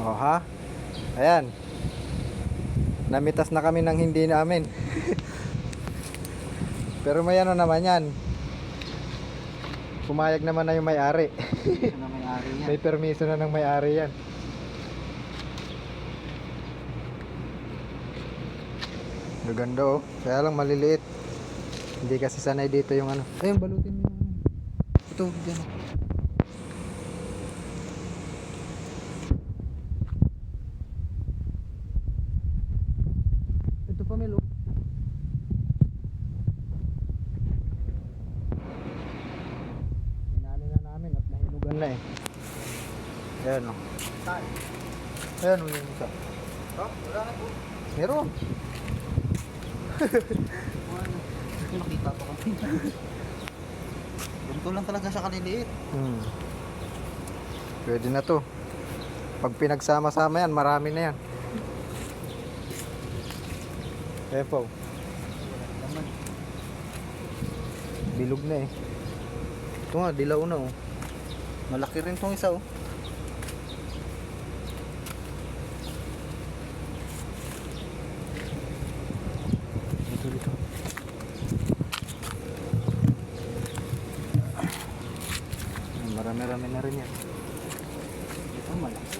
Oh, ha? Ayan. Namitas na kami ng hindi namin. Pero may ano naman yan. Pumayag naman na yung may-ari. May permiso na ng may-ari yan. Gaganda oh. Kaya lang maliliit. Hindi kasi sanay dito yung ano. Ayun, balutin mo yung ano. Ito, dyan. Ito pa, Melo. Inano na namin at nahinugan na eh. Ayan o. Saan? Ayan o yung isa. Oh, wala na po. Meron. Ito nakita ko kanina. Ganito lang talaga siya kaliliit. Hmm. Pwede na to. Pag pinagsama-sama yan, marami na yan. Ayan. Bilog na eh. Ito nga, dilaw na oh. Malaki rin tong isa oh. Dito, dito. Marami-rami na rin yan. Ito malaki.